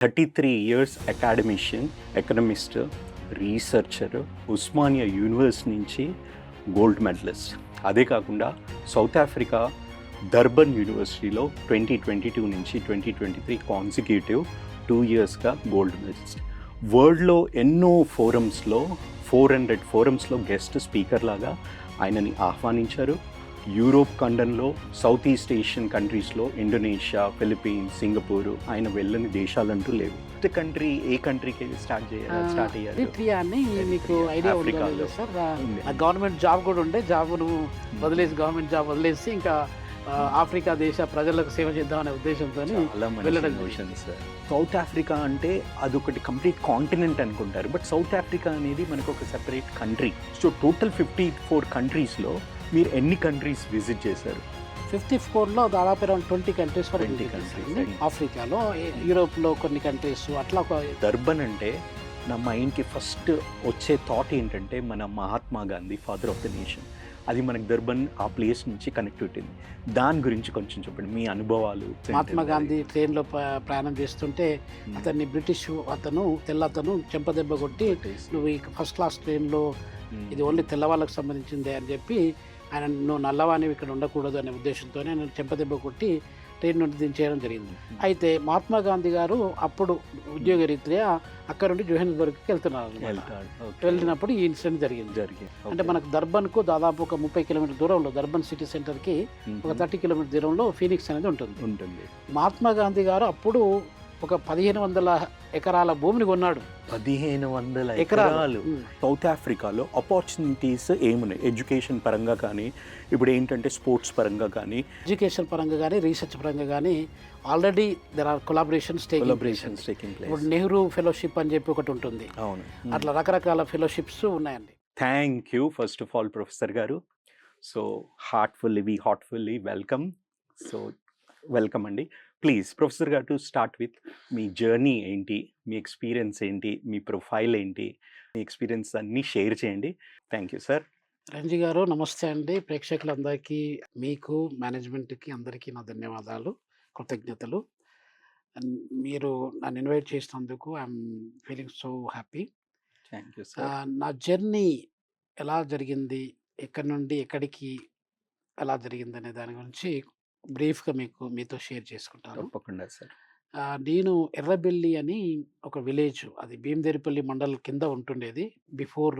Thirty three years academician economist researcher Osmania university నుంచి gold medalist అదే కాకుండా south Africa Durban యూనివర్సిటీలో twenty twenty two నుంచి twenty twenty three consecutive two ఇయర్స్గా gold medalist వరల్డ్లో ఎన్నో ఫోరమ్స్లో ఫోర్ హండ్రెడ్ ఫోరమ్స్లో గెస్ట్ స్పీకర్ లాగా ఆయనని ఆహ్వానించారు. యూరోప్ ఖండంలో సౌత్ ఈస్ట్ ఏషియన్ కంట్రీస్లో ఇండోనేషియా ఫిలిప్పీన్స్ సింగపూర్ ఆయన వెళ్ళని దేశాలంటూ లేవు. ఫస్ట్ కంట్రీ ఏ కంట్రీకి స్టార్ట్ చేయాలి స్టార్ట్ అని మీకు ఐడియా ఉంది ఆఫ్రికాలో. సార్. ఉంది. ఆ గవర్నమెంట్ జాబ్ కూడా ఉండే జాబ్ను వదిలేసి గవర్నమెంట్ జాబ్ వదిలేసి ఇంకా ఆ, ఆఫ్రికా దేశ ప్రజలకు సేవ చేద్దామనే ఉద్దేశంతో వెళ్ళడం సార్. సౌత్ ఆఫ్రికా అంటే అదొకటి కంప్లీట్ కాంటినెంట్ అనుకుంటారు. బట్ సౌత్ ఆఫ్రికా అనేది మనకు ఒక separate country. So total fifty four కంట్రీస్లో మీరు ఎన్ని కంట్రీస్ విజిట్ చేశారు? ఫిఫ్టీ ఫోర్లో దాదాపు అరౌండ్ ట్వంటీ కంట్రీస్ వరకు 20 visit countries, చేశాను. right. ఆఫ్రికాలో యూరోప్లో కొన్ని కంట్రీస్ అట్లా ఒక దర్బన్ అంటే నా మైండ్కి ఫస్ట్ వచ్చే థాట్ ఏంటంటే మన Mahatma Gandhi father of the nation. అది మనకి దర్బన్ ఆ ప్లేస్ నుంచి కనెక్ట్ ఉంటుంది దాని గురించి కొంచెం చెప్పండి. మీ అనుభవాలు మహాత్మా గాంధీ ట్రైన్లో ప- ప్రయాణం చేస్తుంటే Hmm. అతన్ని బ్రిటిష్ అతను తెల్ల అతను చెంపదెబ్బ కొట్టి నువ్వు ఈ ఫస్ట్ క్లాస్ ట్రైన్లో ఇది ఓన్లీ తెల్లవాళ్ళకు సంబంధించిందే అని చెప్పి ఆయన నువ్వు నల్లవాణి ఇక్కడ ఉండకూడదు అనే ఉద్దేశంతోనే ఆయన చెంపదెబ్బ కొట్టి ట్రైన్ నుండి దించేయడం జరిగింది. అయితే మహాత్మా గాంధీ గారు అప్పుడు ఉద్యోగ రీత్యా అక్కడ నుండి జోహెన్స్బర్గ్కి వెళ్తున్నారు. వెళ్ళినప్పుడు ఈ ఇన్సిడెంట్ జరిగింది. జరిగింది. అంటే మనకు దర్బన్కు దాదాపు ఒక ముప్పై కిలోమీటర్ దూరంలో దర్బన్ సిటీ సెంటర్కి ఒక థర్టీ కిలోమీటర్ దూరంలో ఫీనిక్స్ అనేది ఉంటుంది. ఉంటుంది. మహాత్మా గాంధీ గారు అప్పుడు ఒక పదిహేను వందల ఎకరాల భూమిని కొన్నాడు. పదిహేను వందల ఎకరాలు. సౌత్ ఆఫ్రికాలో ఆపర్చునిటీస్ ఏమున్నాయి? ఎడ్యుకేషన్ పరంగా కానీ ఇప్పుడు ఏంటంటే స్పోర్ట్స్ పరంగా కానీ. ఎడ్యుకేషన్ పరంగా కానీ రీసెర్చ్ పరంగా కానీ already there are collaborations collaborations ఇప్పుడు నెహ్రూ ఫెలోషిప్ అని చెప్పి ఒకటి ఉంటుంది. అవును. అట్లా రకరకాల ఫెలోషిప్స్ ఉన్నాయండి. Thank you first of all professor గారు. So heartfully we heartfully welcome so welcome అండి. ప్లీజ్ ప్రొఫెసర్ గారు టు స్టార్ట్ విత్ మీ జర్నీ ఏంటి? మీ ఎక్స్పీరియన్స్ ఏంటి? మీ ప్రొఫైల్ ఏంటి? మీ ఎక్స్పీరియన్స్ అన్నీ షేర్ చేయండి. థ్యాంక్ యూ సార్ రంజీ గారు నమస్తే అండి. ప్రేక్షకులందరికీ మీకు మేనేజ్మెంట్కి అందరికీ నా ధన్యవాదాలు కృతజ్ఞతలు. మీరు నన్ను ఇన్వైట్ చేసినందుకు I'm feeling so happy thank you sir నా జర్నీ ఎలా జరిగింది? ఎక్కడి నుండి ఎక్కడికి ఎలా జరిగింది అనే దాని గురించి బ్రీఫ్గా మీకు మీతో షేర్ చేసుకుంటాను. తప్పకుండా సార్. నేను ఎర్రబెల్లి అని ఒక విలేజ్. అది భీమదేరిపల్లి మండల్ కింద ఉంటుండేది. బిఫోర్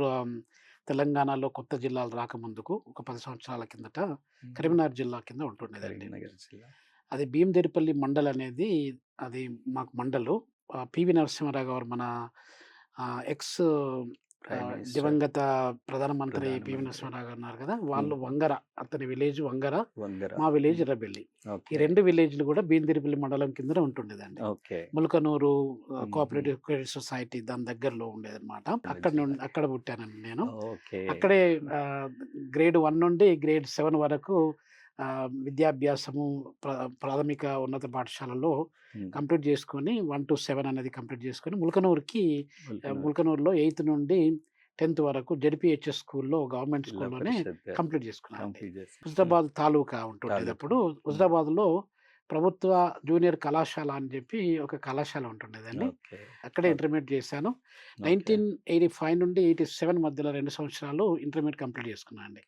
తెలంగాణలో కొత్త జిల్లాలు రాకముందుకు ఒక పది సంవత్సరాల కిందట కరీంనగర్ జిల్లా కింద జిల్లా. అది భీమదేరిపల్లి మండల్ అనేది అది మాకు మండలు. పివి నరసింహారావు గారు మన ఎక్స్ దివంగత ప్రధానమంత్రి పివి ప్రధానమంత్రి. నరసింహారావు గారు ఉన్నారు కదా! వాళ్ళు వంగర అతని విలేజ్ వంగర వంగర. మా విలేజ్ ఎర్రబెల్లి ఈ ఓకే. రెండు విలేజ్లు కూడా భీమదేరిపల్లి మండలం కింద ఉంటుండేదండి. Okay. Mulakanur. Cooperative credit society దాని దగ్గరలో ఉండేదన్నమాట. అక్కడ నుండి అక్కడ పుట్టానండి నేను. ఓకే. అక్కడే గ్రేడ్ వన్ నుండి గ్రేడ్ సెవెన్ వరకు విద్యాభ్యాసము ప్ర- ప్రాథమిక ఉన్నత పాఠశాలలో కంప్లీట్ చేసుకొని వన్ టు సెవెన్ అనేది కంప్లీట్ చేసుకొని ములకనూరుకి ములకనూరులో ఎయిత్ నుండి టెన్త్ వరకు జడ్పిహెచ్ఎస్ స్కూల్లో గవర్నమెంట్ స్కూల్లోనే కంప్లీట్ చేసుకున్నాను హుజరాబాద్ తాలూకా. అప్పుడు హుజరాబాద్లో ప్రభుత్వ జూనియర్ కళాశాల అని చెప్పి ఒక కళాశాల ఉంటుండేదండి. అక్కడే ఇంటర్మీడియట్ చేశాను. నైన్టీన్ ఎయిటీ ఫైవ్ నుండి ఎయిటీ సెవెన్ మధ్యలో రెండు సంవత్సరాలు ఇంటర్మీడియట్ కంప్లీట్ చేసుకున్నాను అండి.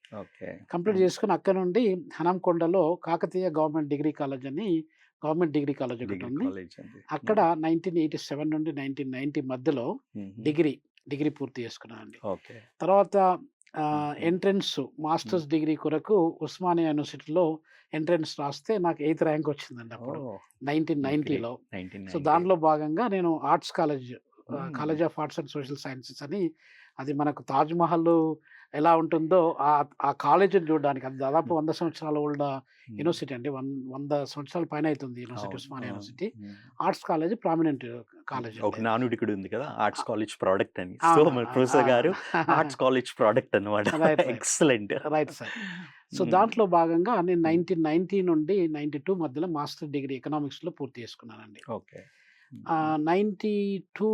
కంప్లీట్ చేసుకుని అక్కడ నుండి హనంకొండలో కాకతీయ గవర్నమెంట్ డిగ్రీ కాలేజ్ అని గవర్నమెంట్ డిగ్రీ కాలేజ్ ఒకటి ఉంది అక్కడ నైన్టీన్ ఎయిటీ సెవెన్ నుండి నైన్టీన్ నైన్టీ మధ్యలో డిగ్రీ డిగ్రీ పూర్తి చేసుకున్నాను అండి. ఓకే. తర్వాత. ఎంట్రన్స్ మాస్టర్స్ డిగ్రీ కొరకు ఉస్మానియా యూనివర్సిటీలో ఎంట్రన్స్ రాస్తే నాకు ఎయిత్ ర్యాంక్ వచ్చిందండి అప్పుడు నైన్టీన్ నైన్టీలో. సో దానిలో భాగంగా నేను arts college. College of arts and social sciences అని అది మనకు తాజ్ మహల్ ఎలా ఉంటుందో ఆ ఆ కాలేజీని చూడడానికి అది దాదాపు వంద సంవత్సరాల ఓల్డ్ యూనివర్సిటీ అండి. వన్ వంద సంవత్సరాల పైన అవుతుంది university Osmania university. Arts college prominent college ఒక నానుడి ఉంది కదా! ఆర్ట్స్ కాలేజ్ ప్రోడక్ట్ అని. సో ప్రొఫెసర్ గారు ఆర్ట్స్ కాలేజ్ ప్రోడక్ట్ అనమాట. ఎక్సలెంట్. Right sir. సో దాంట్లో భాగంగా నేను నైన్టీన్ నైన్టీ నుండి నైన్టీ టూ మధ్యలో మాస్టర్ డిగ్రీ ఎకనామిక్స్లో పూర్తి చేసుకున్నానండి. Okay. Ninety two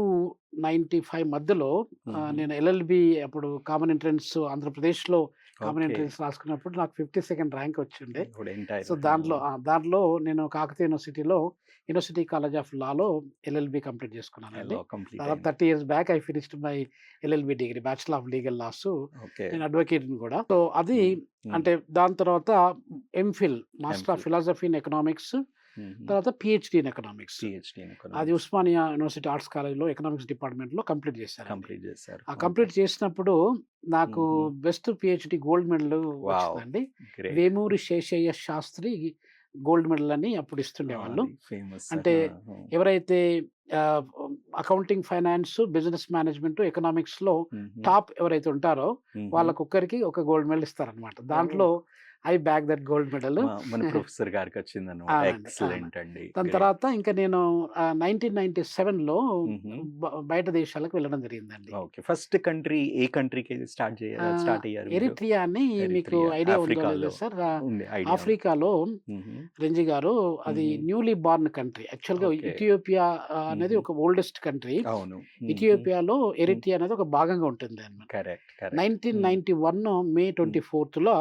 ninety five మధ్యలో. నేను ఎల్ఎల్బి అప్పుడు కామన్ ఎంట్రన్స్ ఆంధ్రప్రదేశ్లో కామన్. ఎంట్రన్స్ రాసుకున్నప్పుడు నాకు ఫిఫ్టీ సెకండ్ ర్యాంక్ వచ్చిండే సో దాంట్లో దాంట్లో నేను కాకతీయ యూనివర్సిటీలో యూనివర్సిటీ కాలేజ్ ఆఫ్ లాలో ఎల్ఎల్బి కంప్లీట్ complete దాదాపు? Thirty years back I finished my LLB degree bachelor of legal laws. నేను అడ్వకేట్ కూడా సో అది. అంటే దాని తర్వాత MPhil master of. Philosophy in economics. తర్వాత పిహెచ్డి ఇన్ ఎకనామిక్స్ అది ఉస్మానియా యూనివర్సిటీ ఆర్ట్స్ కాలేజ్లో ఎకనామిక్స్ డిపార్ట్మెంట్లో కంప్లీట్ చేశాను కంప్లీట్ చేశారు. ఆ కంప్లీట్ చేసినప్పుడు నాకు. బెస్ట్ పిహెచ్డి గోల్డ్ మెడల్ వచ్చిందండి. వేమూరి శేషయ్య శాస్త్రి గోల్డ్ మెడల్ అని అప్పుడు ఇస్తుండేవాళ్ళు. ఫేమస్ అంటే ఎవరైతే అకౌంటింగ్ ఫైనాన్స్ బిజినెస్ మేనేజ్మెంట్ ఎకనామిక్స్లో టాప్ ఎవరైతే ఉంటారో వాళ్ళకు ఒక్కరికి ఒక గోల్డ్ మెడల్ ఇస్తారనమాట దాంట్లో I back that gold medal మన ప్రొఫెసర్ గారికి వచ్చింది ఎక్సలెంట్ అండి దాని. తర్వాత ఇంకా నేను నైన్టీన్ నైన్టీ సెవెన్లో మ్మ్. బ- బయట దేశాలకు వెళ్ళడం జరిగిందండి ఓకే ఫస్ట్ కంట్రీ ఏ కంట్రీకి స్టార్ట్ చేయాలి స్టార్ట్ అయ్యారు? ఎరిట్రియా అని మీకు ఐడియా ఉందో సార్. ఆఫ్రికాలో. రెంజి గారు అది. న్యూలీ బార్న్ కంట్రీ యాక్చువల్గా Okay. ఇథియోపియా అనేది. ఒక ఓల్డెస్ట్ కంట్రీ అవును ఇథియోపియాలో ఎరిట్రియా అనేది ఒక భాగంగా ఉంటుంది nineteen ninety one May twenty ఫోర్త్లో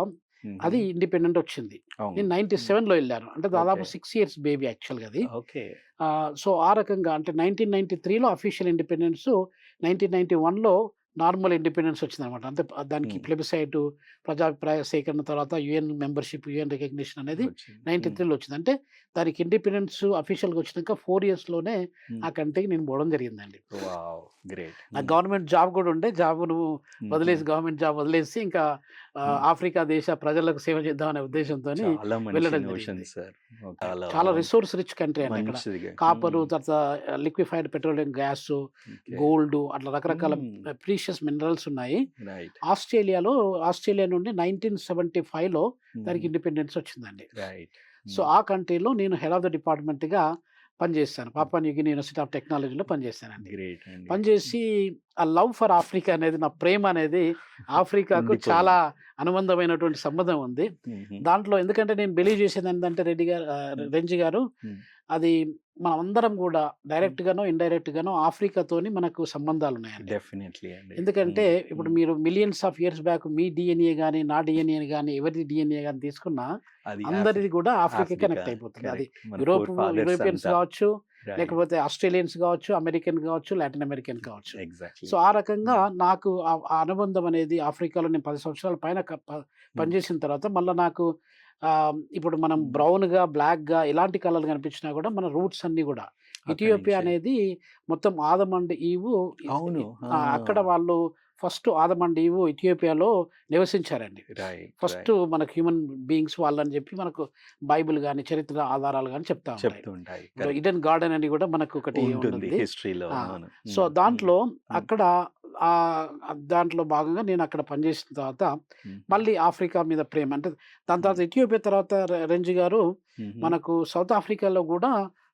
అది ఇండిపెండెంట్ వచ్చింది. నేను నైన్టీ సెవెన్లో వెళ్ళాను. అంటే దాదాపు. సిక్స్ ఇయర్స్ బేబీ యాక్చువల్గా అది. ఓకే. సో ఆ రకంగా అంటే నైన్టీన్ నైన్టీ త్రీలో అఫీషియల్ ఇండిపెండెన్స్ నైన్టీన్ నైన్టీ వన్లో నార్మల్ ఇండిపెండెన్స్ వచ్చింది అనమాట అంటే దానికి. ప్లెబిసైట్ ప్రజాభిప్రాయ సేకరణ తర్వాత యుఎన్ మెంబర్షిప్ యుఎన్ రికగ్నిషన్ అనేది నైన్టీ త్రీలో వచ్చింది. అంటే దానికి ఇండిపెండెన్స్ అఫీషియల్గా వచ్చినాక ఫోర్ ఇయర్స్లోనే ఆ కంట్రీకి నేను పోవడం జరిగిందండి. నాకు గవర్నమెంట్ జాబ్ కూడా ఉండే. జాబ్ను వదిలేసి గవర్నమెంట్ జాబ్ వదిలేసి ఇంకా. ఆఫ్రికా దేశ ప్రజలకు సేవ చేద్దామనే ఉద్దేశంతో చాలా వెళ్ళడం రిసోర్స్ రిచ్ కంట్రీ అండి మంచిదిగా కాపరు. తర్వాత లిక్విఫైడ్ పెట్రోలియం గ్యాస్. గోల్డ్ అట్లా రకరకాల. ప్రీషియస్ మినరల్స్ ఉన్నాయి. ఆస్ట్రేలియాలో ఆస్ట్రేలియా నుండి నైన్టీన్ సెవెంటీ ఫైవ్లో దానికి. ఇండిపెండెన్స్ వచ్చిందండి. రైట్. సో ఆ కంట్రీలో నేను హెడ్ ఆఫ్ ద డిపార్ట్మెంట్గా పనిచేస్తాను పాపా న్యూగిని యూనివర్సిటీ ఆఫ్ టెక్నాలజీలో పనిచేస్తానండి గ్రేట్ అండి పనిచేసి ఆ లవ్ ఫర్ ఆఫ్రికా అనేది నా ప్రేమ అనేది ఆఫ్రికాకు. చాలా అనుబంధమైనటువంటి సంబంధం ఉంది. దాంట్లో ఎందుకంటే నేను బిలీవ్ చేసేది ఏంటంటే రెడ్డి గారు. రెంజి గారు. అది మనం అందరం కూడా డైరెక్ట్ గానో ఇండైరెక్ట్ గానో ఆఫ్రికాతోని మనకు సంబంధాలు ఉన్నాయండి డెఫినెట్లీ ఎందుకంటే. ఇప్పుడు. మీరు మిలియన్స్ ఆఫ్ ఇయర్స్ బ్యాక్ మీ డిఎన్ఏ కానీ నా డిఎన్ఏ కానీ ఎవరి డిఎన్ఏ కానీ తీసుకున్నా అది అందరిది కూడా ఆఫ్రికా కనెక్ట్ అయిపోతుంది అది యూరోప్ యూరోపియన్స్. కావచ్చు. లేకపోతే ఆస్ట్రేలియన్స్ కావచ్చు అమెరికన్ కావచ్చు లాటిన్ అమెరికన్ కావచ్చు. సో ఆ రకంగా నాకు ఆ అనుబంధం అనేది ఆఫ్రికాలో నేను పది సంవత్సరాల పైన పనిచేసిన తర్వాత మళ్ళీ నాకు ఇప్పుడు మనం Hmm. బ్రౌన్గా బ్లాక్గా ఎలాంటి కలర్లు కనిపించినా కూడా మన రూట్స్ అన్ని కూడా ఇథియోపియా. అనేది మొత్తం ఆదం అండ్ ఈవు అవును. అక్కడ వాళ్ళు ఫస్ట్ ఆదం అండ్ ఈవు ఇథియోపియాలో నివసించారండి. ఫస్ట్. మనకు హ్యూమన్ బీయింగ్స్ వాళ్ళని చెప్పి మనకు బైబిల్ కానీ చరిత్ర ఆధారాలు కానీ చెప్తా ఉంటాయి. ఇడెన్ గార్డెన్ అని కూడా మనకు ఒకటి ఉంటుంది సో దాంట్లో అక్కడ ఆ దాంట్లో భాగంగా నేను అక్కడ పనిచేసిన తర్వాత మళ్ళీ ఆఫ్రికా మీద ప్రేమ అంటే దాని తర్వాత ఇథియోపియా తర్వాత రెంజి గారు మనకు సౌత్ ఆఫ్రికాలో కూడా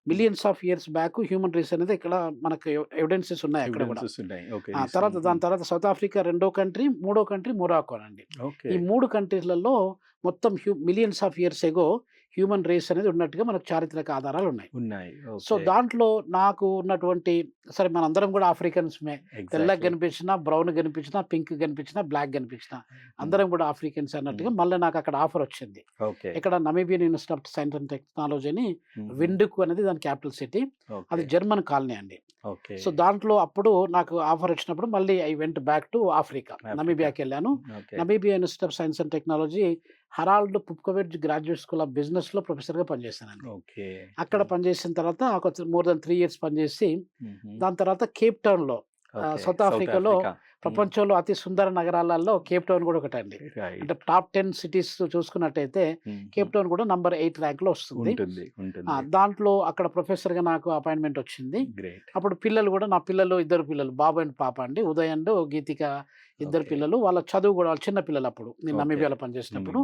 millions of years back human race అనేది ఇక్కడ మనకు ఎవిడెన్సెస్ ఉన్నాయి అక్కడ కూడా. ఆ, తర్వాత దాని తర్వాత సౌత్ ఆఫ్రికా రెండో కంట్రీ మూడో కంట్రీ మొరాకో అండి ఈ మూడు కంట్రీలలో మొత్తం hue millions of years ago human race అనేది ఉన్నట్టుగా మనకు చారిత్రక ఆధారాలు ఉన్నాయి. ఉన్నాయి. సో దాంట్లో నాకు ఉన్నటువంటి సరే మనందరం కూడా ఆఫ్రికన్స్ మే తెల్లగా కనిపించినా బ్రౌన్ కనిపించినా పింక్ కనిపించినా బ్లాక్ కనిపించినా అందరం కూడా ఆఫ్రికన్స్ అన్నట్టుగా మళ్ళీ నాకు అక్కడ ఆఫర్ వచ్చింది. ఇక్కడ Namibian University of Science and Technology అని విండుక్ అనేది దాని క్యాపిటల్ సిటీ. అది జర్మన్ కాలనీ అండి. ఓకే. సో దాంట్లో అప్పుడు నాకు ఆఫర్ వచ్చినప్పుడు మళ్ళీ I went back to Africa. నమీబియాకి వెళ్ళాను Namibia University of Science and Technology Harold Pupkewitz Graduate School of బిజినెస్లో ప్రొఫెసర్గా పనిచేశానండి. ఓకే. అక్కడ పనిచేసిన తర్వాత ఒక మోర్ దెన్ త్రీ ఇయర్స్ పనిచేసి దాని తర్వాత కేప్ టౌన్లో సౌత్ ఆఫ్రికాలో ప్రపంచంలో అతి సుందర నగరాలలో కేప్ టౌన్ కూడా ఒకటి అండి అంటే టాప్ టెన్ సిటీస్ చూసుకున్నట్టయితే కేప్ టౌన్ కూడా నంబర్ ఎయిట్ ర్యాంక్లో వస్తుంది దాంట్లో అక్కడ ప్రొఫెసర్గా నాకు అపాయింట్మెంట్ వచ్చింది. అప్పుడు పిల్లలు కూడా నా పిల్లలు ఇద్దరు పిల్లలు బాబు అండ్ పాప అండి. ఉదయ్ అండ్ గీతిక ఇద్దరు. పిల్లలు వాళ్ళ చదువు కూడా వాళ్ళ చిన్న పిల్లలు అప్పుడు నేను. నమీబియాలో పనిచేసినప్పుడు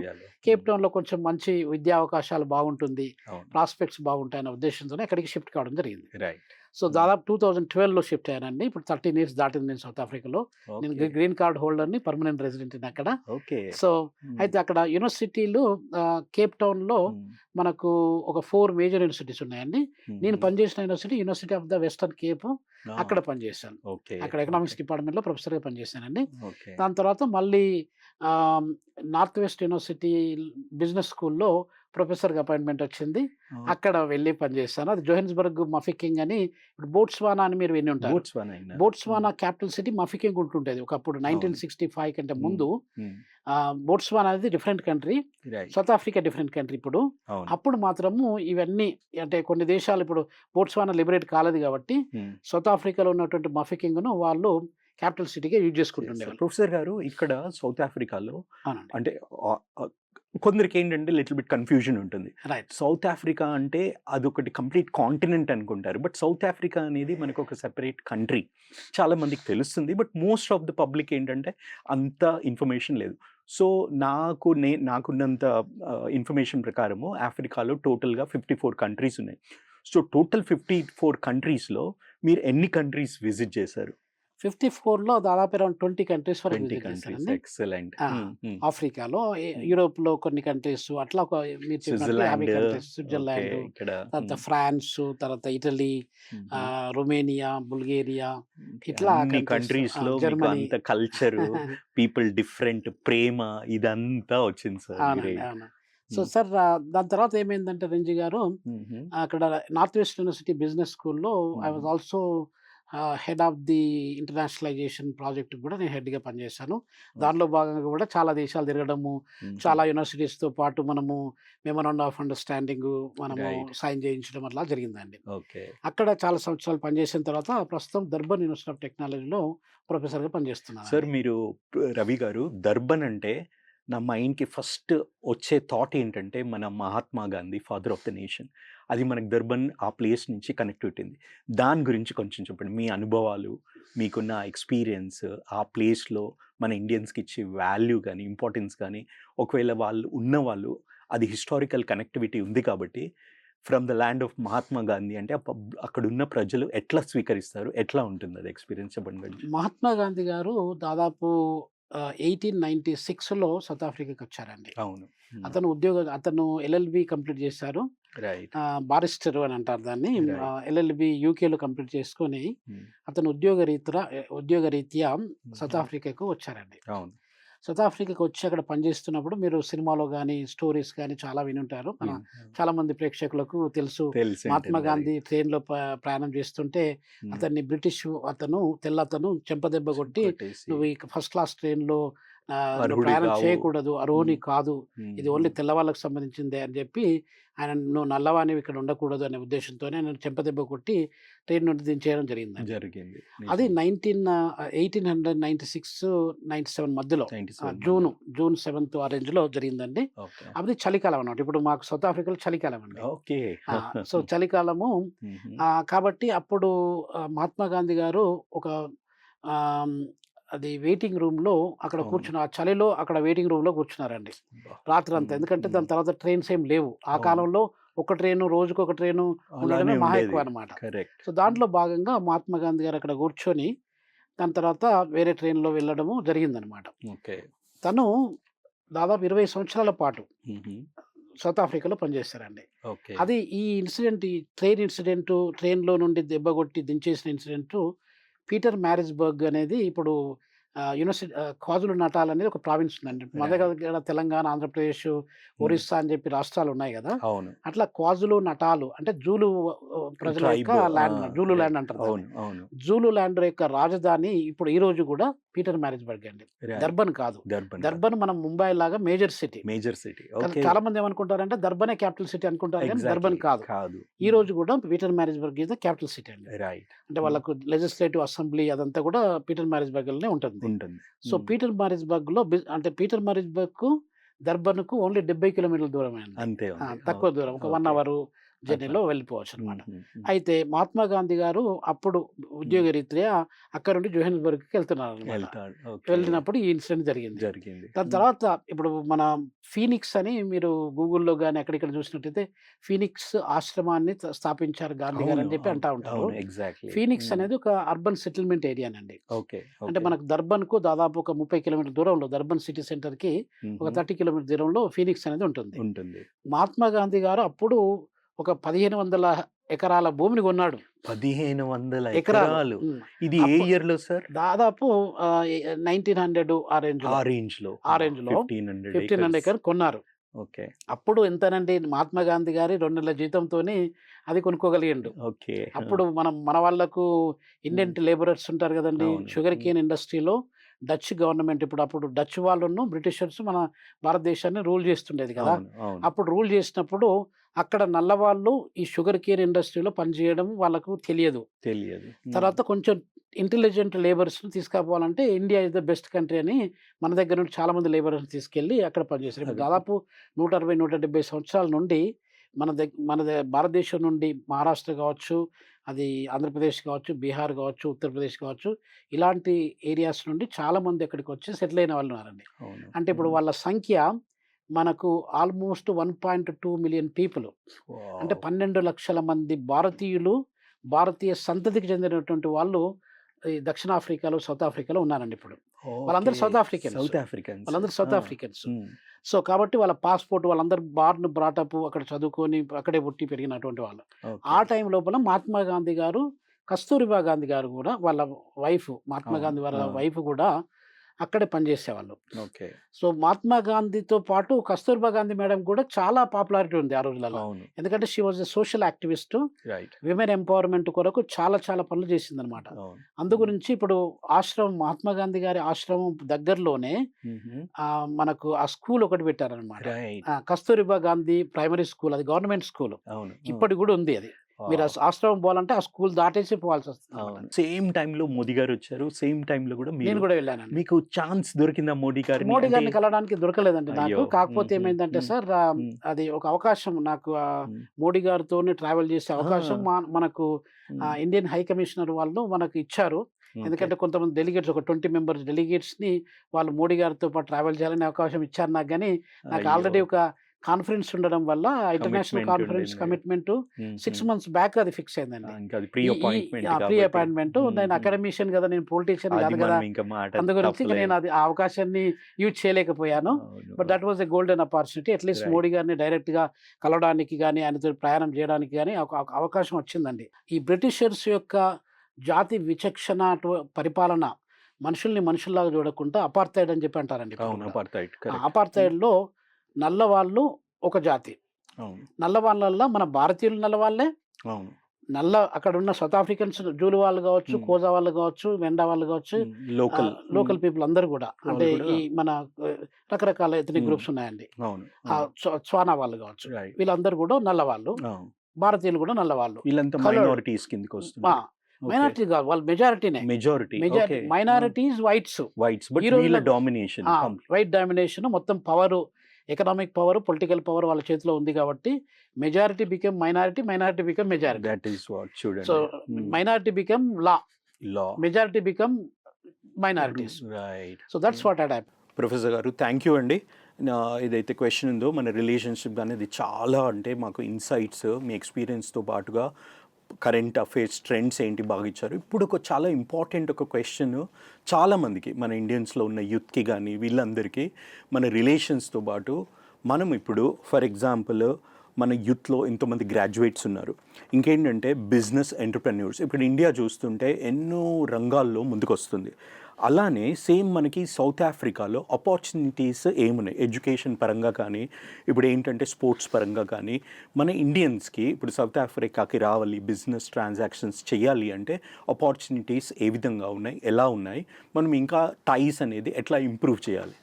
కేప్ టౌన్లో కొంచెం మంచి విద్యా అవకాశాలు బాగుంటుంది ప్రాస్పెక్ట్స్ బాగుంటాయనే ఉద్దేశంతోనే అక్కడికి షిఫ్ట్ కావడం జరిగింది. రైట్. సో దాదాపు టూ థౌజండ్ ట్వెల్వ్లో షిఫ్ట్ అయ్యానండి. ఇప్పుడు థర్టీన్ ఇయర్స్ దాటింది నేను సౌత్ ఆఫ్రికాలో. నేను గ్రీన్ కార్డ్ హోల్డర్ని పర్మనెంట్ రెసిడెంట్ అక్కడ. ఓకే. సో అయితే అక్కడ యూనివర్సిటీలు కేప్ టౌన్లో మనకు ఒక ఫోర్ మేజర్ యూనివర్సిటీస్ ఉన్నాయండి. నేను పనిచేసిన university University of the Western Cape అక్కడ పనిచేశాను. ఓకే. అక్కడ ఎకనామిక్స్ డిపార్ట్మెంట్లో ప్రొఫెసర్గా పనిచేశానండి. దాని తర్వాత మళ్ళీ నార్త్ వెస్ట్ యూనివర్సిటీ బిజినెస్ స్కూల్లో ప్రొఫెసర్గా అపాయింట్మెంట్ వచ్చింది. అక్కడ వెళ్ళి పనిచేస్తాను అది జోహెన్స్బర్గ్ మఫికింగ్ అని ఇప్పుడు బోట్స్వానా అని మీరు విని ఉంటారు. బోట్స్వానా క్యాపిటల్ సిటీ మఫికింగ్ ఉంటుంటేది ఒకప్పుడు నైన్టీన్ సిక్స్టీ ఫైవ్ కంటే ముందు బోట్స్వానా అనేది different country. South Africa different country ఇప్పుడు. అప్పుడు మాత్రము ఇవన్నీ అంటే కొన్ని దేశాలు ఇప్పుడు బోట్స్వానా లిబరేట్ కాలేదు కాబట్టి. సౌత్ ఆఫ్రికాలో ఉన్నటువంటి మఫికింగ్ను వాళ్ళు క్యాపిటల్ సిటీగా యూజ్ చేసుకుంటుండేవాళ్ళు. ప్రొఫెసర్ గారు ఇక్కడ సౌత్ ఆఫ్రికాలో అంటే కొందరికి ఏంటంటే లిటిల్ బిట్ కన్ఫ్యూజన్ ఉంటుంది. రైట్. సౌత్ ఆఫ్రికా అంటే అదొకటి కంప్లీట్ కాంటినెంట్ అనుకుంటారు. బట్ సౌత్ ఆఫ్రికా అనేది మనకు ఒక సెపరేట్ కంట్రీ. చాలా మందికి తెలుస్తుంది. But most of the public ఏంటంటే అంత ఇన్ఫర్మేషన్ లేదు. సో నాకు నే నాకున్నంత ఇన్ఫర్మేషన్ ప్రకారము ఆఫ్రికాలో టోటల్గా ఫిఫ్టీ ఫోర్ కంట్రీస్ ఉన్నాయి. సో టోటల్ ఫిఫ్టీ ఫోర్ కంట్రీస్లో మీరు ఎన్ని కంట్రీస్ విజిట్ చేశారు? ఫిఫ్టీ ఫోర్లో దాదాపు అరౌండ్ ట్వంటీ కంట్రీస్ వరకు చేశానండి ఎక్సలెంట్. ఆఫ్రికాలో ఏ- యూరోప్లో కొన్ని కంట్రీస్ అట్లా ఒక మీరు చెప్పినట్టు స్విట్జర్లాండ్. తర్వాత ఫ్రాన్స్ తర్వాత ఇటలీ రొమేనియా బుల్గేరియా ఇట్లా కంట్రీస్లో జర్మనీ. అంత కల్చర్ పీపుల్ డిఫరెంట్ ప్రేమ ఇదంతా వచ్చింది సార్. సో సార్ దాని తర్వాత ఏమైందంటే రంజీ గారు అక్కడ నార్త్ వెస్ట్ యూనివర్సిటీ బిజినెస్ స్కూల్లో I was. Also head of the internationalization project కూడా నేను హెడ్గా పనిచేశాను. దానిలో భాగంగా కూడా చాలా దేశాలు తిరగడము చాలా యూనివర్సిటీస్తో పాటు మనము మెమరాండ్ ఆఫ్ అండర్స్టాండింగ్ మనము. సైన్ చేయించడం అట్లా జరిగిందండి. ఓకే. అక్కడ చాలా సంవత్సరాలు పనిచేసిన తర్వాత ప్రస్తుతం దర్బన్ యూనివర్సిటీ ఆఫ్ టెక్నాలజీలో ప్రొఫెసర్గా పనిచేస్తున్నాను సార్ మీరు రవి గారు దర్బన్ అంటే నా మైండ్కి ఫస్ట్ వచ్చే థాట్ ఏంటంటే మన Mahatma Gandhi father of the nation. అది మనకు దర్బన్ ఆ ప్లేస్ నుంచి కనెక్ట్ ఉంటుంది దాని గురించి కొంచెం చెప్పండి. మీ అనుభవాలు మీకున్న ఎక్స్పీరియన్స్ ఆ ప్లేస్లో మన ఇండియన్స్కి ఇచ్చే వాల్యూ కానీ ఇంపార్టెన్స్ కానీ ఒకవేళ వాళ్ళు ఉన్నవాళ్ళు అది హిస్టారికల్ కనెక్టివిటీ ఉంది కాబట్టి from the land of Mahatma Gandhi అంటే అక్కడ ఉన్న ప్రజలు ఎట్లా స్వీకరిస్తారు? ఎట్లా ఉంటుంది అది ఎక్స్పీరియన్స్ చెప్పండి. మహాత్మా గాంధీ గారు దాదాపు ఎయిటీన్ నైన్టీ సిక్స్లో సౌత్ ఆఫ్రికాకి వచ్చారండి. అవును. అతను ఉద్యోగ అతను ఎల్ఎల్బి కంప్లీట్ చేశారు. బారిస్టర్ అని అంటారు దాన్ని. ఎల్ఎల్బి యూకేలో కంప్లీట్ చేసుకొని అతను ఉద్యోగ రీత్యా ఉద్యోగ రీత్యా సౌత్ ఆఫ్రికాకు వచ్చారండి. సౌత్ ఆఫ్రికాకు వచ్చి అక్కడ పనిచేస్తున్నప్పుడు మీరు సినిమాలో కానీ స్టోరీస్ కానీ చాలా విని ఉంటారు మన చాలా మంది ప్రేక్షకులకు తెలుసు. మహాత్మా గాంధీ ట్రైన్లో ప్రయాణం చేస్తుంటే అతన్ని బ్రిటిష్ అతను తెల్ల అతను చెంపదెబ్బ కొట్టి నువ్వు ఈ ఫస్ట్ క్లాస్ ట్రైన్లో ప్రయాణం. చేయకూడదు అర్హుని కాదు. ఇది ఓన్లీ తెల్లవాళ్ళకి సంబంధించిందే అని చెప్పి ఆయన నువ్వు నల్లవాణివి ఇక్కడ ఉండకూడదు అనే ఉద్దేశంతోనే నేను చెంపదెబ్బ కొట్టి ట్రైన్ నుండి దించేయడం జరిగింది జరిగింది. అది nineteen eighteen hundred ninety six ninety seven మధ్యలో జూన్ జూన్ సెవెంత్ ఆ రేంజ్లో జరిగిందండి అది చలికాలం అన్నమాట. ఇప్పుడు మాకు సౌత్ ఆఫ్రికాలో చలికాలం అండి. ఓకే. సో చలికాలము కాబట్టి అప్పుడు మహాత్మా గాంధీ గారు ఒక అది వెయిటింగ్ రూమ్లో అక్కడ. కూర్చున్న ఆ చలిలో అక్కడ వెయిటింగ్ రూమ్లో కూర్చున్నారండి రాత్రి అంతా. ఎందుకంటే. దాని తర్వాత ట్రైన్స్ ఏం లేవు. ఆ. కాలంలో ఒక ట్రైన్ రోజుకు ఒక ట్రైన్ ఉండడమే మహా ఎక్కువ అనమాట సో దాంట్లో భాగంగా మహాత్మా గాంధీ గారు అక్కడ కూర్చొని దాని తర్వాత వేరే ట్రైన్లో వెళ్ళడము జరిగిందనమాట ఓకే. తను దాదాపు ఇరవై సంవత్సరాల పాటు సౌత్ ఆఫ్రికాలో పనిచేస్తారండి. ఓకే. అది ఈ ఇన్సిడెంట్ ఈ ట్రైన్ ఇన్సిడెంట్ ట్రైన్లో నుండి దెబ్బ కొట్టి దించేసిన ఇన్సిడెంట్ పీటర్ మ్యారిస్బర్గ్ అనేది ఇప్పుడు యూనివర్సిటీ క్వాజులు నటాల్ అనేది ఒక ప్రావిన్స్ ఉందండి మన. దగ్గర తెలంగాణ ఆంధ్రప్రదేశ్ ఒరిస్సా అని చెప్పి రాష్ట్రాలు ఉన్నాయి కదా అవును అట్లా క్వాజులు నటాలు అంటే జూలు ప్రజల యొక్క ల్యాండ్ జూలు. ల్యాండ్ అంటారు దాన్ని. అవును అవును జూలు ల్యాండ్ యొక్క రాజధాని ఇప్పుడు ఈ రోజు కూడా పీటర్ మ్యారిస్బర్గ్ అండి. దర్బన్ కాదు. దర్బన్ మనం ముంబై లాగా మేజర్ సిటీ. Major city. చాలా మంది ఏమనుకుంటారంటే దర్బనే క్యాపిటల్ సిటీ అనుకుంటారు కానీ దర్బన్ కాదు. కాదు. ఈ రోజు కూడా Pietermaritzburg is the capital city అండి. రైట్. అంటే వాళ్ళకు లెజిస్లేటివ్ అసెంబ్లీ అదంతా కూడా పీటర్ మ్యారిస్బర్గ్లోనే ఉంటుంది. ఉంటుంది. సో. పీటర్ మ్యారిస్బర్గ్లో బి- అంటే పీటర్ మ్యారిస్బర్గ్కు దర్బన్కు ఓన్లీ డెబ్బై కిలోమీటర్ల దూరమే అండి. అంతే. తక్కువ దూరం. ఒక వన్. అవర్ జర్నీలో వెళ్ళిపోవచ్చు అనమాట. అయితే మహాత్మా గాంధీ గారు అప్పుడు ఉద్యోగ రీత్యా అక్కడ నుండి జోహెన్స్బర్గ్కి వెళ్తున్నారు అనమాట. వెళ్ళినప్పుడు ఈ ఇన్సిడెంట్ జరిగింది. జరిగింది. దాని తర్వాత ఇప్పుడు మన ఫీనిక్స్ అని మీరు గూగుల్లో కానీ అక్కడిక్కడ చూసినట్టయితే ఫీనిక్స్ ఆశ్రమాన్ని స్థాపించారు గాంధీ గారు అని చెప్పి అంటా ఉంటారు. ఫీనిక్స్ అనేది ఒక అర్బన్ సెటిల్మెంట్ ఏరియానండి ఓకే అంటే మనకు దర్బన్కు దాదాపు ఒక ముప్పై కిలోమీటర్ దూరంలో దర్బన్ సిటీ సెంటర్కి ఒక థర్టీ కిలోమీటర్ దూరంలో ఫీనిక్స్ అనేది ఉంటుంది. ఉంటుంది. మహాత్మా గాంధీ గారు అప్పుడు ఒక పదిహేను వందల ఎకరాల భూమిని కొన్నాడు. పదిహేను వందల ఎకరాలు. ఇది ఏ ఇయర్లో సార్? దాదాపు నైన్టీన్ హండ్రెడ్ ఆ రేంజ్లో ఆ range లో ఫిఫ్టీన్ హండ్రెడ్ ఎకర్ కొన్నారు. ఓకే. అప్పుడు ఎంతనండి మహాత్మా గాంధీ గారి రెండు నెలల జీతంతోని అది కొనుక్కోగలిగిండు. ఓకే. అప్పుడు మనం మన వాళ్ళకు ఇండియన్ లేబరర్స్ ఉంటారు కదండి. షుగర్ కేన్ ఇండస్ట్రీలో డచ్ గవర్నమెంట్ ఇప్పుడు అప్పుడు డచ్ వాళ్ళను బ్రిటిషర్స్ మన భారతదేశాన్ని రూల్ చేస్తుండేది కదా. అప్పుడు రూల్ చేసినప్పుడు అక్కడ నల్లవాళ్ళు ఈ షుగర్ కేన్ ఇండస్ట్రీలో పనిచేయడం వాళ్ళకు తెలియదు. తెలియదు. తర్వాత కొంచెం ఇంటెలిజెంట్ లేబర్స్ని తీసుకుపోవాలంటే India is the best country అని మన దగ్గర నుండి చాలా మంది లేబర్స్ తీసుకెళ్ళి అక్కడ పనిచేశారు. దాదాపు నూట అరవై నూట డెబ్బై సంవత్సరాల నుండి మన దగ్గర మన భారతదేశం నుండి మహారాష్ట్ర కావచ్చు అది ఆంధ్రప్రదేశ్ కావచ్చు బీహార్ కావచ్చు ఉత్తరప్రదేశ్ కావచ్చు ఇలాంటి ఏరియాస్ నుండి చాలా మంది అక్కడికి వచ్చి సెటిల్ అయిన వాళ్ళు ఉన్నారండి. అంటే ఇప్పుడు వాళ్ళ సంఖ్య మనకు almost one point two million people. అంటే. పన్నెండు లక్షల మంది భారతీయులు భారతీయ సంతతికి చెందినటువంటి వాళ్ళు ఈ దక్షిణాఫ్రికాలో సౌత్ ఆఫ్రికాలో ఉన్నారండి ఇప్పుడు వాళ్ళందరూ. South Africans. సౌత్ ఆఫ్రికన్స్ వాళ్ళందరూ సౌత్. ఆఫ్రికన్స్. సో కాబట్టి వాళ్ళ పాస్పోర్ట్ వాళ్ళందరూ బార్న్ బ్రాటప్ అక్కడ చదువుకొని అక్కడే పుట్టి పెరిగినటువంటి వాళ్ళు. ఆ టైం లోపల మహాత్మా గాంధీ గారు కస్తూరిబా గాంధీ గారు కూడా వాళ్ళ వైఫ్ మహాత్మా గాంధీ వాళ్ళ. వైఫ్ కూడా అక్కడే పనిచేసేవాళ్ళు ఓకే. సో మహాత్మా గాంధీతో పాటు కస్తూర్బా గాంధీ మేడం కూడా చాలా పాపులారిటీ ఉంది ఆ రోజులలో. ఎందుకంటే she was a social activist. Women empowerment కొరకు చాలా చాలా పనులు చేసింది అనమాట అందు గురించి ఇప్పుడు ఆశ్రమం మహాత్మా గాంధీ గారి ఆశ్రమం దగ్గరలోనే ఆ, మనకు ఆ స్కూల్ ఒకటి పెట్టారనమాట కస్తూరిబా గాంధీ ప్రైమరీ స్కూల్ అది గవర్నమెంట్ స్కూల్. అవును. ఇప్పటికి కూడా ఉంది అది. మీరు ఆశ్రమం పోవాలంటే ఆ స్కూల్ దాటేసి పోవాల్సి వస్తుంది. సేమ్ టైం లో మోదీ గారు వచ్చారు సేమ్ టైం లో కూడా నేను కూడా వెళ్ళానండి మీకు ఛాన్స్ దొరికిందా మోడీ గారిని మోడీ గారిని కలవడానికి దొరకలేదండి నాకు. కాకపోతే ఏమైందంటే సార్. అది ఒక అవకాశం నాకు. మోడీ గారితో ట్రావెల్ చేసే అవకాశం మనకు ఇండియన్ హై కమిషనర్ వాళ్ళు మనకు ఇచ్చారు. ఎందుకంటే కొంతమంది డెలిగేట్స్ ఒక ట్వంటీ మెంబర్స్ డెలిగేట్స్ని వాళ్ళు మోడీ గారితో పాటు ట్రావెల్ చేయాలనే అవకాశం ఇచ్చారు నాకు కానీ నాకు. ఆల్రెడీ ఒక కాన్ఫరెన్స్ ఉండడం వల్ల international conference. Commitment six. Months back అది ఫిక్స్ అయిందండి ప్రీ అపాయింట్మెంట్ ఆ, ప్రీ అపాయింట్మెంట్ నేను అకాడమిషియన్ కదా నేను పొలిటీషియన్ కాదు కదా అందు గురించి. నేను అది ఆ అవకాశాన్ని యూజ్ చేయలేకపోయాను. But that was a golden opportunity at least. Modi గారిని డైరెక్ట్గా కలవడానికి కానీ ఆయనతో ప్రయాణం చేయడానికి కానీ ఒక అవకాశం వచ్చిందండి ఈ బ్రిటిషర్స్ యొక్క జాతి విచక్షణ పరిపాలన మనుషుల్ని మనుషుల్లాగా చూడకుండా అపార్థైడ్ అని చెప్పి అంటారండి. అపార్థైడ్లో నల్లవాళ్ళు ఒక జాతి. నల్లవాళ్ళల్లో మన భారతీయులు నల్లవాళ్ళే. నల్ల అక్కడ ఉన్న సౌత్ ఆఫ్రికన్స్ జూలు వాళ్ళు కావచ్చు. కోజా వాళ్ళు కావచ్చు వెండా వాళ్ళు కావచ్చు లోకల్. లోకల్ పీపుల్ అందరూ కూడా. వాళ్ళు అంటే ఈ మన రకరకాల ఎథనిక్. గ్రూప్స్ ఉన్నాయండి. స్వానా వాళ్ళు కావచ్చు. వీళ్ళందరూ కూడా నల్లవాళ్ళు. భారతీయులు కూడా నల్లవాళ్ళు. వీళ్ళంతా Colored. మైనారిటీస్ కిందకి వస్తున్నారు మైనారిటీ కాదు వాళ్ళు మెజారిటీనే. Majority. Majority minorities whites. Whites but వీళ్ళ డామినేషన్ వైట్ డామినేషన్ మొత్తం power economic power political power వాళ్ళ చేతిలో ఉంది కాబట్టి majority become minority minority become majority that is what so చూడండి మైనారిటీ బికమ్ లా లా majority become minorities right so that's what add professor గారు thank you అండి. నా ఇదైతే క్వశ్చన్ ఉందో మన రిలేషన్షిప్ అనేది చాలా అంటే మాకు ఇన్సైట్స్ మీ ఎక్స్పీరియన్స్తో పాటుగా కరెంట్ అఫైర్స్ ట్రెండ్స్ ఏంటి బాగా ఇచ్చారు. ఇప్పుడు ఒక చాలా ఇంపార్టెంట్ ఒక క్వశ్చన్ చాలామందికి మన ఇండియన్స్లో ఉన్న యూత్కి కానీ వీళ్ళందరికీ మన రిలేషన్స్తో పాటు మనం ఇప్పుడు ఫర్ ఎగ్జాంపుల్ మన యూత్లో ఎంతోమంది గ్రాడ్యుయేట్స్ ఉన్నారు. ఇంకేంటంటే బిజినెస్ ఎంటర్ప్రెన్యూర్స్ ఇప్పుడు ఇండియా చూస్తుంటే ఎన్నో రంగాల్లో ముందుకొస్తుంది. అలానే సేమ్ మనకి సౌత్ ఆఫ్రికాలో ఆపర్చునిటీస్ ఏమున్నాయి ఎడ్యుకేషన్ పరంగా కానీ ఇప్పుడు ఏంటంటే స్పోర్ట్స్ పరంగా కానీ మన ఇండియన్స్కి ఇప్పుడు సౌత్ ఆఫ్రికాకి రావాలి బిజినెస్ ట్రాన్సాక్షన్స్ చేయాలి అంటే ఆపర్చునిటీస్ ఏ విధంగా ఉన్నాయి? ఎలా ఉన్నాయి? మనం ఇంకా టైస్ అనేది ఎట్లా ఇంప్రూవ్ చేయాలి?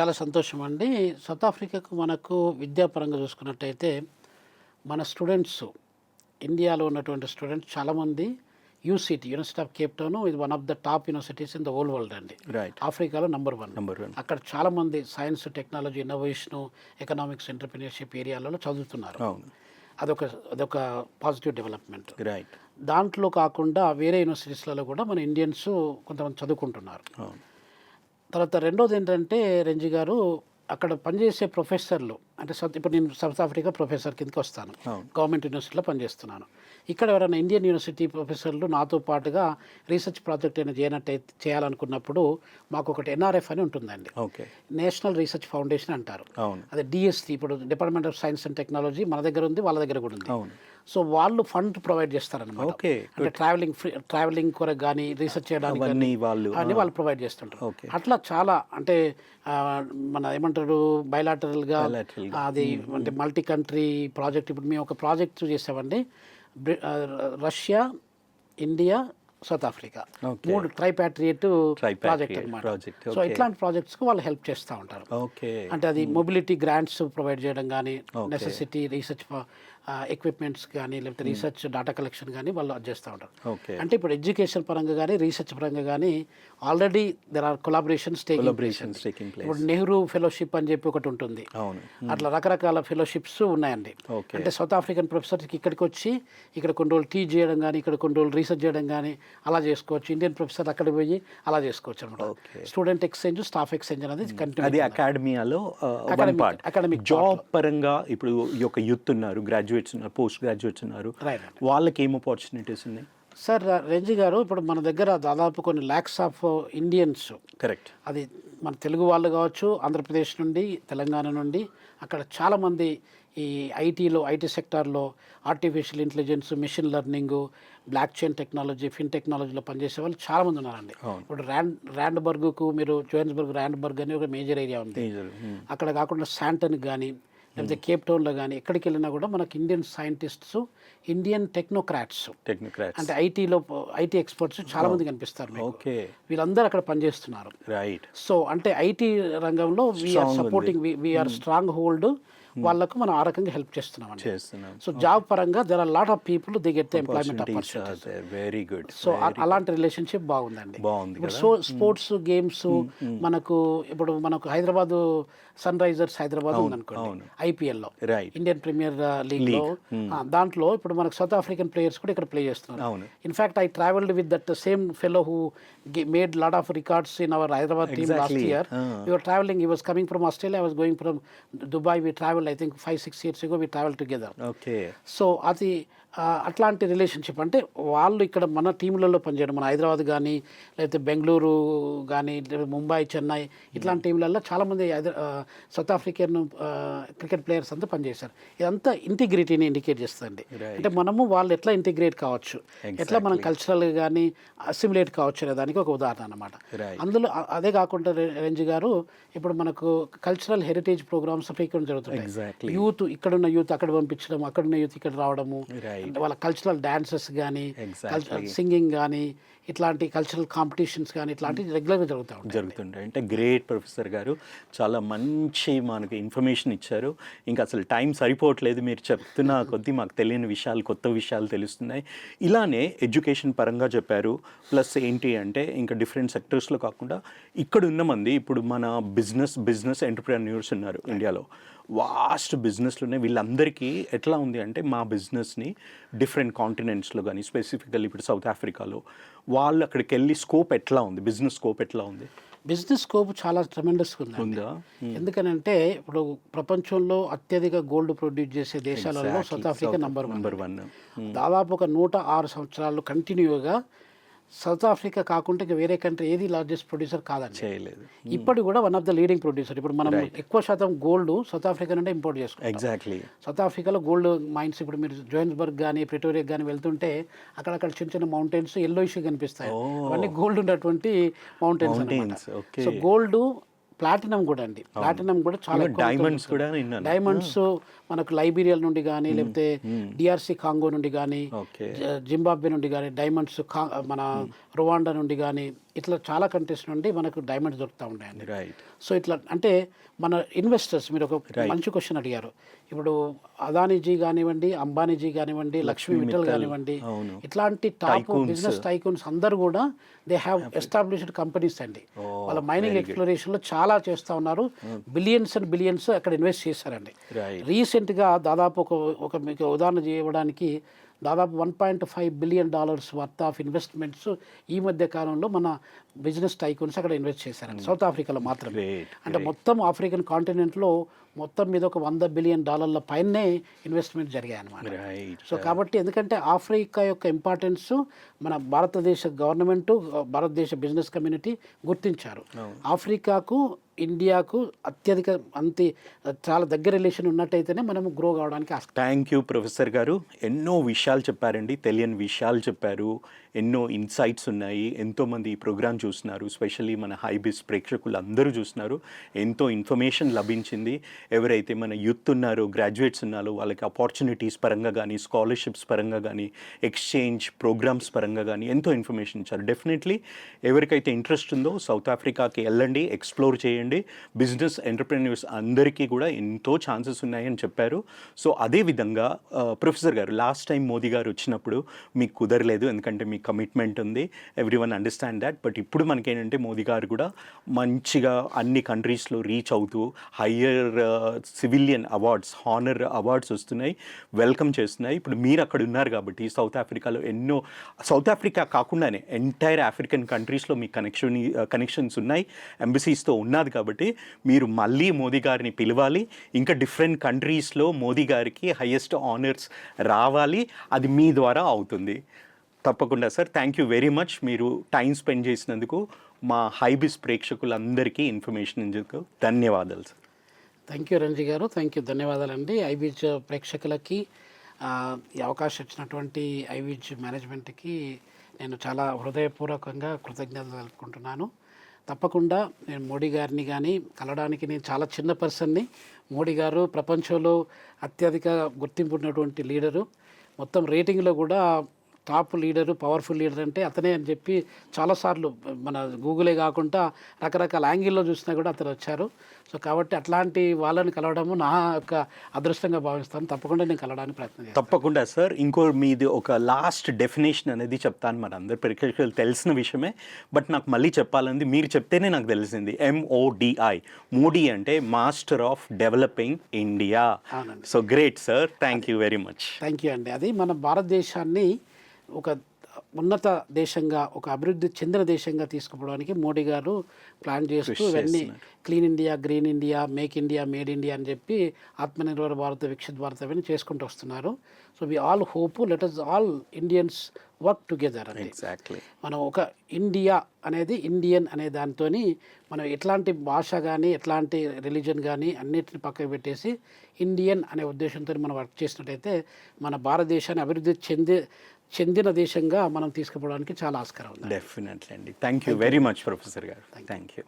చాలా సంతోషం అండి. సౌత్ ఆఫ్రికాకు మనకు విద్యాపరంగా చూసుకున్నట్టయితే మన స్టూడెంట్స్ ఇండియాలో ఉన్నటువంటి స్టూడెంట్స్ చాలామంది UCT University of Cape Town ఇది one of the top universities in the world world అండి. రైట్ ఆఫ్రికాలో నంబర్ వన్ నెంబర్ వన్ అక్కడ చాలామంది science technology innovation economics entrepreneurship ఏరియాలలో చదువుతున్నారు. అదొక అదొక పాజిటివ్ డెవలప్మెంట్ రైట్ దాంట్లో కాకుండా వేరే యూనివర్సిటీస్లలో కూడా మన ఇండియన్స్ కొంతమంది చదువుకుంటున్నారు. తర్వాత రెండోది ఏంటంటే రెంజి గారు అక్కడ పనిచేసే ప్రొఫెసర్లు అంటే సౌత్ ఇప్పుడు నేను సౌత్ ఆఫ్రికా ప్రొఫెసర్ కిందకి వస్తాను. గవర్నమెంట్ యూనివర్సిటీలో పనిచేస్తున్నాను. ఇక్కడ ఎవరైనా ఇండియన్ యూనివర్సిటీ ప్రొఫెసర్లు నాతో పాటుగా రీసెర్చ్ ప్రాజెక్ట్ అయినా చేయనట్టయితే చేయాలనుకున్నప్పుడు మాకు ఒకటి ఎన్ఆర్ఎఫ్ అని ఉంటుందండి. ఓకే. నేషనల్ రీసెర్చ్ ఫౌండేషన్ అంటారు. అదే డిఎస్టీ ఇప్పుడు Department of Science and Technology మన దగ్గర ఉంది వాళ్ళ దగ్గర కూడా ఉంది. సో వాళ్ళు ఫండ్ ప్రొవైడ్ చేస్తారనమాట ఓకే అంటే ట్రావెలింగ్ ఫ్రీ ట్రావెలింగ్ కొరకు కానీ రీసెర్చ్ చేయడానికి కానీ వాళ్ళు అన్ని వాళ్ళు ప్రొవైడ్ చేస్తుంటారు. అట్లా చాలా అంటే మన ఏమంటారు బయలాటరల్గా. అది అంటే మల్టీ కంట్రీ ప్రాజెక్ట్ ఇప్పుడు మేము ఒక ప్రాజెక్ట్ చేసామండి. Russia India South Africa. మూడు ట్రైపాట్రియేట్ ప్రాజెక్ట్ అనమాట సో. ఇట్లాంటి ప్రాజెక్ట్స్కి వాళ్ళు హెల్ప్ చేస్తూ ఉంటారు. అంటే అది మొబిలిటీ గ్రాంట్స్ ప్రొవైడ్ చేయడం కానీ. నెసెసిటీ రీసెర్చ్ ఎక్విప్మెంట్స్ కానీ లేకపోతే రీసెర్చ్ డేటా కలెక్షన్ కానీ వాళ్ళు చేస్తూ ఉంటారు. ఓకే. అంటే ఇప్పుడు ఎడ్యుకేషన్ పరంగా కానీ రీసెర్చ్ పరంగా కానీ already there are collaborations taking ఇప్పుడు నెహ్రూ ఫెలోషిప్ అని చెప్పి ఒకటి ఉంటుంది. అవును. అట్లా రకరకాల ఫెలోషిప్స్ ఉన్నాయండి. ఓకే. అంటే సౌత్ ఆఫ్రికన్ ప్రొఫెసర్కి ఇక్కడికి వచ్చి ఇక్కడ కొన్ని రోజులు టీచ్ చేయడం కానీ ఇక్కడ కొన్ని రోజులు రీసెర్చ్ చేయడం కానీ అలా చేసుకోవచ్చు. ఇండియన్ ప్రొఫెసర్ అక్కడికి పోయి అలా చేసుకోవచ్చు అనమాట స్టూడెంట్ ఎక్స్చేంజ్ స్టాఫ్ ఎక్స్చేంజ్ అనేది కంటిన్యూ పార్ట్ academic జాబ్ పరంగా ఇప్పుడు ఈ యొక్క యూత్ ఉన్నారు గ్రాడ్యుయేట్స్ ఉన్నారు పోస్ట్ గ్రాడ్యుయేట్స్ ఉన్నారు. వాళ్ళకి ఏం ఆపర్చునిటీస్ ఉన్నాయి? సార్ రంజీ గారు ఇప్పుడు మన దగ్గర దాదాపు కొన్ని ల్యాక్స్ ఆఫ్ ఇండియన్స్ కరెక్ట్ అది మన తెలుగు వాళ్ళు కావచ్చు ఆంధ్రప్రదేశ్ నుండి తెలంగాణ నుండి అక్కడ చాలామంది ఈ ఐటీలో ఐటీ సెక్టార్లో artificial intelligence machine learning blockchain technology fin టెక్నాలజీలో పనిచేసే వాళ్ళు చాలామంది ఉన్నారండి. ఇప్పుడు ర్యాండ్ ర్యాండ్బర్గ్కు మీరు జోహన్స్బర్గ్ ర్యాండ్బర్గ్ అని ఒక మేజర్ ఏరియా ఉంది. అక్కడ కాకుండా శాంటన్ కానీ లేకపోతే కేప్ టౌన్లో కానీ ఎక్కడికి వెళ్ళినా కూడా మనకి Indian scientists Indian technocrats technocrats అంటే ఐటీలో ఐటీ ఎక్స్పర్ట్స్ చాలా మంది కనిపిస్తారు. ఓకే. వీళ్ళందరూ అక్కడ పనిచేస్తున్నారు. రైట్ సో అంటే ఐటీ రంగంలో we're supporting we're strong hold వాళ్ళకు మనం ఆ రకంగా హెల్ప్ చేస్తున్నాం. అండి సో జాబ్ పరంగా there are lot of people the get employment very good so అలాంటి రిలేషన్షిప్ బాగుందండి. బాగుంది సో స్పోర్ట్స్ గేమ్స్ మనకు ఇప్పుడు మనకు హైదరాబాద్ సన్ రైజర్స్ హైదరాబాద్ ఉందనుకోండి. ఐపీఎల్లో. ఇండియన్ ప్రీమియర్ లీగ్లో. దాంట్లో ఇప్పుడు మనకు సౌత్ ఆఫ్రికన్ ప్లేయర్స్ కూడా ఇక్కడ ప్లే చేస్తున్నారు. In fact I travelled with that same fellow who made lot of records in our Hyderabad team last. Year. Your travelling he was coming from Australia I was going from Dubai we travel I think, five, six years ago, we traveled together. Okay. So, at the అట్లాంటి relationship అంటే వాళ్ళు ఇక్కడ మన టీంలలో పనిచేయడం మన హైదరాబాద్ కానీ లేకపోతే బెంగళూరు కానీ ముంబై చెన్నై ఇట్లాంటి టీంలలో చాలామంది సౌత్ ఆఫ్రికన్ క్రికెట్ ప్లేయర్స్ అంతా పనిచేశారు ఇదంతా ఇంటిగ్రిటీని ఇండికేట్ చేస్తుంది. అంటే మనము వాళ్ళు ఎట్లా ఇంటిగ్రేట్ కావచ్చు ఎట్లా మనం కల్చరల్ కానీ అసిమిలేట్ కావచ్చు అనే దానికి ఒక ఉదాహరణ అనమాట. అందులో అదే కాకుండా రంజి గారు ఇప్పుడు మనకు cultural heritage programmes frequent Exactly. Youth ఇక్కడున్న యూత్ అక్కడ పంపించడం అక్కడున్న యూత్ ఇక్కడ రావడము. అంటే వాళ్ళ కల్చరల్ డాన్సెస్ కానీ Exactly. సింగింగ్ కానీ ఇట్లాంటి కల్చరల్ కాంపిటీషన్స్ కానీ ఇట్లాంటివి రెగ్యులర్గా జరుగుతూ ఉంటాయి జరుగుతుంటాయి. అంటే గ్రేట్ ప్రొఫెసర్ గారు చాలా మంచి మనకు ఇన్ఫర్మేషన్ ఇచ్చారు. ఇంకా అసలు టైం సరిపోవట్లేదు మీరు చెప్తున్న కొద్దీ మాకు తెలియని విషయాలు కొత్త విషయాలు తెలుస్తున్నాయి. ఇలానే ఎడ్యుకేషన్ పరంగా చెప్పారు. ప్లస్ ఏంటి అంటే ఇంకా డిఫరెంట్ సెక్టర్స్లో కాకుండా ఇక్కడ ఉన్న మంది ఇప్పుడు మన బిజినెస్ బిజినెస్ ఎంటర్ప్రెన్యూర్స్ ఉన్నారు ఇండియాలో వాస్ట్ బిజినెస్లు ఉన్నాయి వీళ్ళందరికీ ఎట్లా ఉంది అంటే మా బిజినెస్ని డిఫరెంట్ కాంటినెంట్స్లో కానీ స్పెసిఫికల్లీ ఇప్పుడు సౌత్ ఆఫ్రికాలో వాళ్ళు అక్కడికి వెళ్ళి స్కోప్ ఎట్లా ఉంది? బిజినెస్ స్కోప్ ఎట్లా ఉంది? బిజినెస్ స్కోప్ చాలా ట్రమెండస్గా ఉంది? ఎందుకనంటే ఇప్పుడు ప్రపంచంలో అత్యధిక గోల్డ్ ప్రొడ్యూస్ చేసే దేశాలలో సౌత్ ఆఫ్రికా నెంబర్ వన్. దాదాపు ఒక నూట ఆరు సంవత్సరాలు కంటిన్యూగా సౌత్ ఆఫ్రికా కాకుండా ఇంకా వేరే కంట్రీ ఏది లార్జెస్ట్ ప్రొడ్యూసర్ కాదండి. చేయలేదు. ఇప్పటి కూడా one of the leading producer ఇప్పుడు మనం ఎక్కువ శాతం గోల్డ్ సౌత్ ఆఫ్రికా నుండి ఇంపోర్ట్ చేసుకుంటాం. ఎగ్జాక్ట్లీ సౌత్ ఆఫ్రికాలో గోల్డ్ మైన్స్ ఇప్పుడు మీరు జోహన్స్బర్గ్ కానీ ప్రిటోరియా కానీ వెళ్తుంటే అక్కడక్కడ చిన్న చిన్న మౌంటైన్స్ ఎల్లో ఇష్యూ కనిపిస్తాయి అవన్నీ గోల్డ్ ఉన్నటువంటి మౌంటైన్స్. సో గోల్డ్ ప్లాటినం కూడా అండి. ప్లాటినం కూడా చాలా డైమండ్స్ కూడా డైమండ్స్ మనకు లైబీరియా నుండి కానీ లేకపోతే డిఆర్సి కాంగో నుండి కానీ జింబాబ్వే నుండి కానీ డైమండ్స్ మన రువాండా నుండి కానీ ఇట్లా చాలా కంట్రీస్ నుండి మనకు డైమండ్స్ దొరుకుతూ రైట్ సో ఇట్లా అంటే మన ఇన్వెస్టర్స్ మీరు ఒక మంచి క్వశ్చన్ అడిగారు. ఇప్పుడు అదానీజీ కానివ్వండి అంబానీజీ కానివ్వండి లక్ష్మీ మిట్టల్ కానివ్వండి. ఇట్లాంటి టాప్. బిజినెస్ టైకూన్స్ అందరూ కూడా దే హ్యావ్ ఎస్టాబ్లిష్డ్ కంపెనీస్ అండి. Oh, వాళ్ళ మైనింగ్ ఎక్స్ప్లోరేషన్లో చాలా చేస్తూ ఉన్నారు. బిలియన్స్ అండ్ బిలియన్స్ అక్కడ ఇన్వెస్ట్ చేశారండి. రైట్ రీసెంట్గా దాదాపు ఒక ఒక మీకు ఉదాహరణ చేయడానికి దాదాపు one point five billion dollars worth of investments ఈ మధ్య కాలంలో మన బిజినెస్ టైకూన్స్ అక్కడ ఇన్వెస్ట్ చేశారండి. సౌత్ ఆఫ్రికాలో మాత్రమే. అంటే మొత్తం ఆఫ్రికన్ కాంటినెంట్లో మొత్తం మీద ఒక వంద బిలియన్ డాలర్ల పైనే ఇన్వెస్ట్మెంట్ జరిగాయి అన్నమాట సో కాబట్టి ఎందుకంటే ఆఫ్రికా యొక్క ఇంపార్టెన్స్ మన భారతదేశ గవర్నమెంట్ భారతదేశ బిజినెస్ కమ్యూనిటీ గుర్తించారు. ఆఫ్రికాకు ఇండియాకు అత్యధిక అంతే చాలా దగ్గర రిలేషన్ ఉన్నట్టయితేనే మనం గ్రో కావడానికి థ్యాంక్ యూ ప్రొఫెసర్ గారు. ఎన్నో విషయాలు చెప్పారండి తెలియని విషయాలు చెప్పారు. ఎన్నో ఇన్సైట్స్ ఉన్నాయి ఎంతోమంది ఈ ప్రోగ్రామ్ చూస్తున్నారు స్పెషల్లీ మన హైబిస్ ప్రేక్షకులు అందరూ చూస్తున్నారు. ఎంతో ఇన్ఫర్మేషన్ లభించింది. ఎవరైతే మన యూత్ ఉన్నారో గ్రాడ్యుయేట్స్ ఉన్నారో వాళ్ళకి ఆపర్చునిటీస్ పరంగా కానీ స్కాలర్షిప్స్ పరంగా కానీ ఎక్స్చేంజ్ ప్రోగ్రామ్స్ పరంగా కానీ ఎంతో ఇన్ఫర్మేషన్ ఇచ్చారు. డెఫినెట్లీ ఎవరికైతే ఇంట్రెస్ట్ ఉందో సౌత్ ఆఫ్రికాకి వెళ్ళండి ఎక్స్ప్లోర్ చేయండి. బిజినెస్ ఎంటర్ప్రెన్యూర్స్ అందరికీ కూడా ఎంతో ఛాన్సెస్ ఉన్నాయని చెప్పారు. సో అదేవిధంగా ప్రొఫెసర్ గారు లాస్ట్ టైం మోదీ గారు వచ్చినప్పుడు మీకు కుదరలేదు. ఎందుకంటే మీకు కమిట్మెంట్ ఉంది. Every one understand that but ఇప్పుడు మనకేంటంటే మోదీ గారు కూడా మంచిగా అన్ని కంట్రీస్లో రీచ్ అవుతూ higher civilian awards honour awards వస్తున్నాయి. వెల్కమ్ చేస్తున్నాయి. ఇప్పుడు మీరు అక్కడ ఉన్నారు కాబట్టి సౌత్ ఆఫ్రికాలో ఎన్నో సౌత్ ఆఫ్రికా కాకుండానే ఎంటైర్ ఆఫ్రికన్ కంట్రీస్లో మీ కనెక్షన్ కనెక్షన్స్ uh, ఉన్నాయి. ఎంబసీస్తో ఉన్నది కాబట్టి మీరు మళ్ళీ మోదీ గారిని పిలవాలి. ఇంకా డిఫరెంట్ కంట్రీస్లో మోదీ గారికి హయ్యెస్ట్ ఆనర్స్ రావాలి. అది మీ ద్వారా అవుతుంది. తప్పకుండా sir. Thank you very much మీరు టైం స్పెండ్ చేసినందుకు మా హైబిస్ ప్రేక్షకులందరికీ ఇన్ఫర్మేషన్ ఇచ్చేందుకు ధన్యవాదాలు సార్. థ్యాంక్ యూ రంజీ గారు. థ్యాంక్ యూ ధన్యవాదాలండి. ఐబీజ్ ప్రేక్షకులకి ఈ అవకాశం ఇచ్చినటువంటి ఐబీజ్ మేనేజ్మెంట్కి నేను చాలా హృదయపూర్వకంగా కృతజ్ఞతలు తెలుపుకుంటున్నాను. తప్పకుండా నేను మోడీ గారిని కానీ కలవడానికి నేను చాలా చిన్న పర్సన్ని. మోడీ గారు ప్రపంచంలో అత్యధిక గుర్తింపు ఉన్నటువంటి లీడరు. మొత్తం రేటింగ్లో కూడా టాప్ లీడరు పవర్ఫుల్ లీడర్ అంటే అతనే అని చెప్పి చాలాసార్లు మన గూగులే కాకుండా రకరకాల యాంగిల్లో చూసినా కూడా అతను వచ్చారు. సో కాబట్టి అట్లాంటి వాళ్ళని కలవడము నా యొక్క అదృష్టంగా భావిస్తాను. తప్పకుండా నేను కలవడానికి ప్రయత్నం తప్పకుండా సార్. ఇంకో మీది ఒక లాస్ట్ డెఫినేషన్ అనేది చెప్తాను మన అందరి. ప్రేక్షకులు తెలిసిన విషయమే. బట్ నాకు మళ్ళీ చెప్పాలంది మీరు చెప్తేనే నాకు తెలిసింది. M O D I Modi అంటే master of developing India. So great sir thank you very much thank you అండి. అది మన భారతదేశాన్ని ఒక ఉన్నత దేశంగా ఒక అభివృద్ధి చెందిన దేశంగా తీసుకుపోవడానికి మోడీ గారు ప్లాన్ చేస్తూ ఇవన్నీ clean India green India make India made India అని చెప్పి ఆత్మనిర్భర భారత్ వికసిత్ భారత్ అవన్నీ చేసుకుంటూ వస్తున్నారు. So we all hope let us all Indians work together అండి ఎగ్జాక్ట్లీ మనం ఒక ఇండియా అనేది ఇండియన్ అనే దాంతో మనం ఎట్లాంటి భాష కానీ ఎట్లాంటి రిలీజన్ కానీ అన్నిటిని పక్కకు పెట్టేసి ఇండియన్ అనే ఉద్దేశంతో మనం వర్క్ చేసినట్టయితే మన భారతదేశాన్ని అభివృద్ధి చెందే చెందిన దేశంగా మనం తీసుకుపోవడానికి చాలా ఆస్కారం ఉంది. డెఫినెట్లీ అండి. Thank you very much professor గారు. Thank you